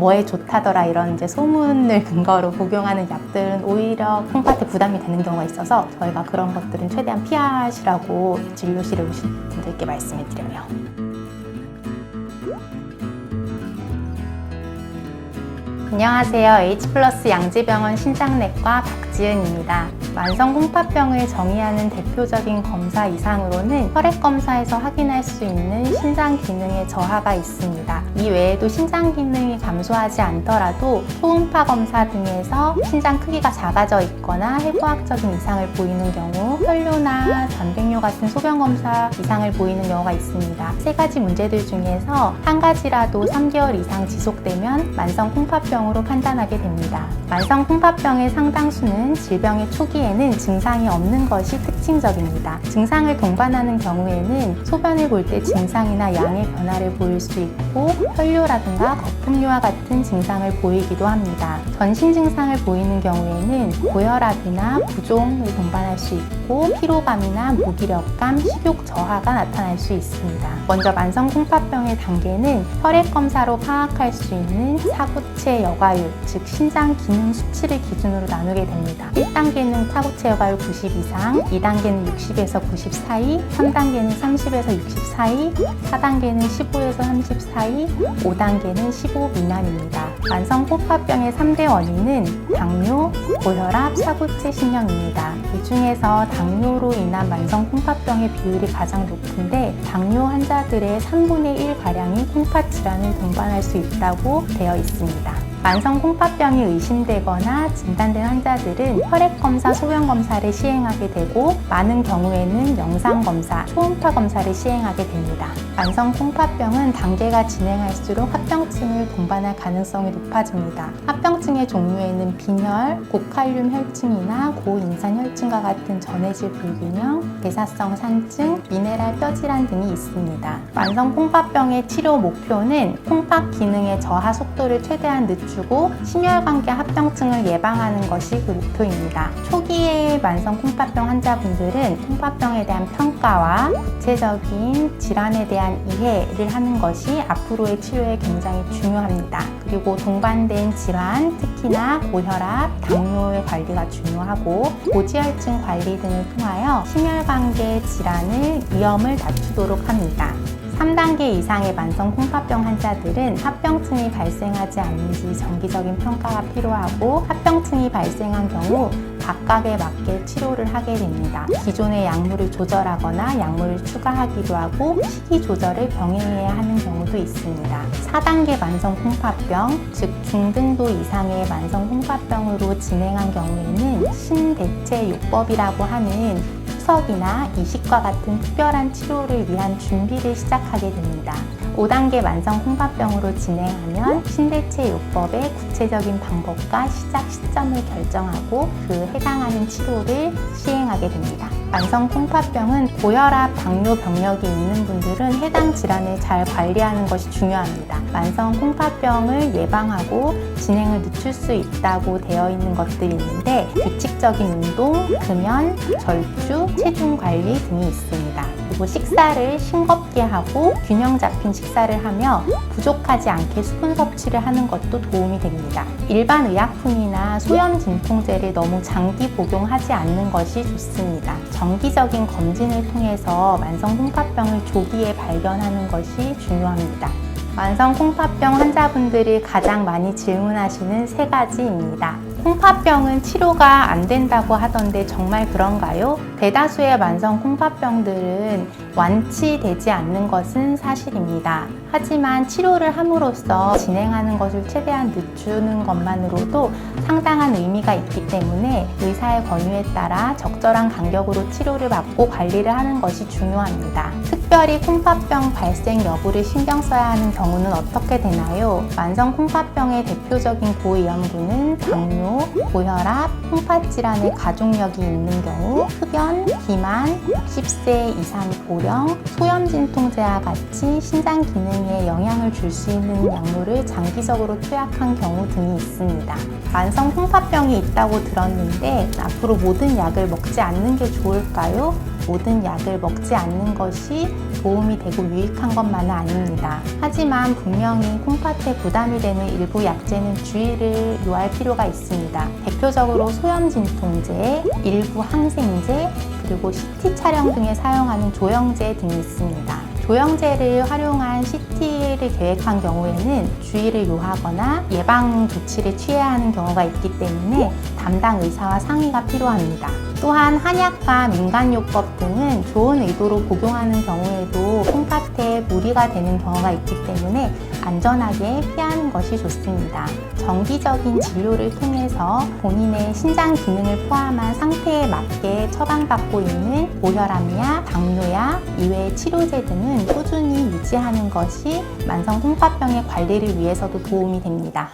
뭐에 좋다더라 이런 이제 소문을 근거로 복용하는 약들은 오히려 콩팥에 부담이 되는 경우가 있어서 저희가 그런 것들은 최대한 피하시라고 진료실에 오신 분들께 말씀을 드려요. 안녕하세요. H플러스 양지병원 신장내과 박지은입니다. 만성 콩팥병을 정의하는 대표적인 검사 이상으로는 혈액 검사에서 확인할 수 있는 신장 기능의 저하가 있습니다. 이 외에도 신장 기능이 감소하지 않더라도 초음파 검사 등에서 신장 크기가 작아져 있거나 해부학적인 이상을 보이는 경우 혈뇨나 단백뇨 같은 소변 검사 이상을 보이는 경우가 있습니다. 세 가지 문제들 중에서 한 가지라도 3개월 이상 지속되면 만성 콩팥병으로 판단하게 됩니다. 만성 콩팥병의 상당수는 질병의 초기 에는 증상이 없는 것이 특징적입니다. 증상을 동반하는 경우에는 소변을 볼 때 증상이나 양의 변화를 보일 수 있고 혈뇨라든가 거품뇨와 같은 증상을 보이기도 합니다. 전신 증상을 보이는 경우에는 고혈압이나 부종을 동반할 수 있고 피로감이나 무기력감, 식욕 저하가 나타날 수 있습니다. 먼저 만성 콩팥병의 단계는 혈액 검사로 파악할 수 있는 사구체 여과율, 즉 신장 기능 수치를 기준으로 나누게 됩니다. 1단계는 사구체 여과율 90 이상, 2단계는 60에서 90 사이, 3단계는 30에서 60 사이, 4단계는 15에서 30 사이, 5단계는 15 미만입니다. 만성 콩팥병의 3대 원인은 당뇨, 고혈압, 사구체 신경입니다. 이 중에서 당뇨로 인한 만성 콩팥병의 비율이 가장 높은데 당뇨 환자들의 3분의 1 가량이 콩팥 질환을 동반할 수 있다고 되어 있습니다. 만성 콩팥병이 의심되거나 진단된 환자들은 혈액 검사, 소변 검사를 시행하게 되고 많은 경우에는 영상 검사, 초음파 검사를 시행하게 됩니다. 만성 콩팥병은 단계가 진행할수록 합병증을 동반할 가능성이 높아집니다. 합병증의 종류에는 빈혈, 고칼륨 혈증이나 고인산 혈증과 같은 전해질 불균형, 대사성 산증, 미네랄 뼈 질환 등이 있습니다. 만성 콩팥병의 치료 목표는 콩팥 기능의 저하 속도를 최대한 늦추 고 심혈관계 합병증을 예방하는 것이 그 목표입니다. 초기의 만성 콩팥병 환자분들은 콩팥병에 대한 평가와 구체적인 질환에 대한 이해를 하는 것이 앞으로의 치료에 굉장히 중요합니다. 그리고 동반된 질환, 특히나 고혈압, 당뇨의 관리가 중요하고 고지혈증 관리 등을 통하여 심혈관계 질환의 위험을 낮추도록 합니다. 3단계 이상의 만성 콩팥병 환자들은 합병증이 발생하지 않는지 정기적인 평가가 필요하고 합병증이 발생한 경우 각각에 맞게 치료를 하게 됩니다. 기존의 약물을 조절하거나 약물을 추가하기도 하고 식이 조절을 병행해야 하는 경우도 있습니다. 4단계 만성 콩팥병, 즉 중등도 이상의 만성 콩팥병으로 진행한 경우에는 신대체 요법이라고 하는 투석이나 이식과 같은 특별한 치료를 위한 준비를 시작하게 됩니다. 5단계 만성 콩팥병으로 진행하면 신대체 요법의 구체적인 방법과 시작 시점을 결정하고 그 해당하는 치료를 시행하게 됩니다. 만성 콩팥병은 고혈압, 당뇨 병력이 있는 분들은 해당 질환을 잘 관리하는 것이 중요합니다. 만성 콩팥병을 예방하고 진행을 늦출 수 있다고 되어 있는 것들이 있는데 규칙적인 운동, 금연, 절주, 체중 관리 등이 있습니다. 그리고 식사를 싱겁게 하고 균형 잡힌 식사를 하며 부족하지 않게 수분 섭취를 하는 것도 도움이 됩니다. 일반 의약품이나 소염 진통제를 너무 장기 복용하지 않는 것이 좋습니다. 정기적인 검진을 통해서 만성 콩팥병을 조기에 발견하는 것이 중요합니다. 만성 콩팥병 환자분들이 가장 많이 질문하시는 세 가지입니다. 콩팥병은 치료가 안 된다고 하던데 정말 그런가요? 대다수의 만성 콩팥병들은 완치되지 않는 것은 사실입니다. 하지만 치료를 함으로써 진행하는 것을 최대한 늦추는 것만으로도 상당한 의미가 있기 때문에 의사의 권유에 따라 적절한 간격으로 치료를 받고 관리를 하는 것이 중요합니다. 특별히 콩팥병 발생 여부를 신경 써야 하는 경우는 어떻게 되나요? 만성 콩팥병의 대표적인 고위험군은 당뇨, 고혈압, 콩팥 질환의 가족력이 있는 경우, 흡연, 비만, 60세 이상 고령, 소염 진통제와 같이 신장 기능에 영향을 줄 수 있는 약물을 장기적으로 투약한 경우 등이 있습니다. 만성 콩팥병이 있다고 들었는데 앞으로 모든 약을 먹지 않는 게 좋을까요? 모든 약을 먹지 않는 것이 도움이 되고 유익한 것만은 아닙니다. 하지만 분명히 콩팥에 부담이 되는 일부 약제는 주의를 요할 필요가 있습니다. 대표적으로 소염 진통제, 일부 항생제, 그리고 CT 촬영 등에 사용하는 조영제 등이 있습니다. 조영제를 활용한 CT를 계획한 경우에는 주의를 요하거나 예방 조치를 취해야 하는 경우가 있기 때문에 담당 의사와 상의가 필요합니다. 또한 한약과 민간요법 등은 좋은 의도로 복용하는 경우에도 콩팥에 무리가 되는 경우가 있기 때문에 안전하게 피하는 것이 좋습니다. 정기적인 진료를 통해서 본인의 신장 기능을 포함한 상태에 맞게 처방받고 있는 고혈압약, 당뇨약, 이외의 치료제 등은 꾸준히 유지하는 것이 만성 콩팥병의 관리를 위해서도 도움이 됩니다.